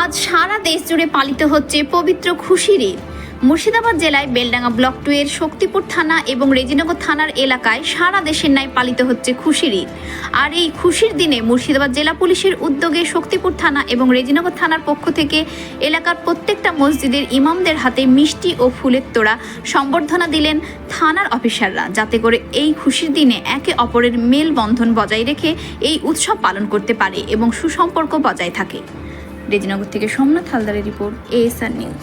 আজ সারা দেশ জুড়ে পালিত হচ্ছে পবিত্র খুশির ঈদ। মুর্শিদাবাদ জেলায় বেলডাঙ্গা ব্লক টু এর শক্তিপুর থানা এবং রেজিনগর থানার এলাকায় সারা দেশের ন্যায় পালিত হচ্ছে খুশির ঈদ। আর এই খুশির দিনে মুর্শিদাবাদ জেলা পুলিশের উদ্যোগে শক্তিপুর থানা এবং রেজিনগর থানার পক্ষ থেকে এলাকার প্রত্যেকটা মসজিদের ইমামদের হাতে মিষ্টি ও ফুলের তোড়া সম্বর্ধনা দিলেন থানার অফিসাররা, যাতে করে এই খুশির দিনে একে অপরের মেলবন্ধন বজায় রেখে এই উৎসব পালন করতে পারে এবং সুসম্পর্ক বজায় থাকে। রেজিনগর থেকে সোমনাথ হালদারের রিপোর্ট, এএসআর নিউজ।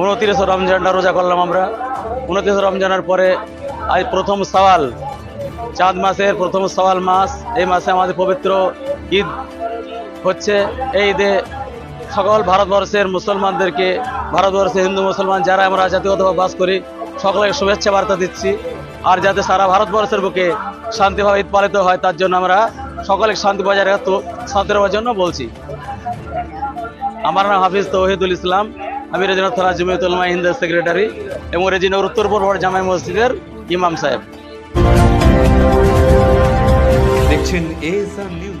উনত্রিশ রমজানটা রোজা করলাম আমরা। উনত্রিশ রমজানের পরে আজ প্রথম সওয়াল। চাঁদ মাসের প্রথম সওয়াল মাস। এই মাসে আমাদের পবিত্র ঈদ হচ্ছে। এই ঈদে সকল ভারতবর্ষের মুসলমানদেরকে ভারতবর্ষে হিন্দু মুসলমান যারা আমরা জাতীয়ভাবে বাস করি সকলের শুভেচ্ছা বার্তা দিচ্ছি। আর যাতে সারা ভারতবর্ষের বুকে শান্তিভাবে ঈদ পালিত হয়, তার জন্য আমরা সকলে শান্তি বজায় রাখতে শান্তি রাখার জন্য বলছি। আমার নাম হাফিজ তৌহিদুল ইসলাম। আমি রেজিনর থানা জমিয়তুল মা হিন্দের সেক্রেটারি এবং রেজিনর উত্তর পূর্ব জামাই মসজিদের ইমাম সাহেব। দেখছেন এ নিউজ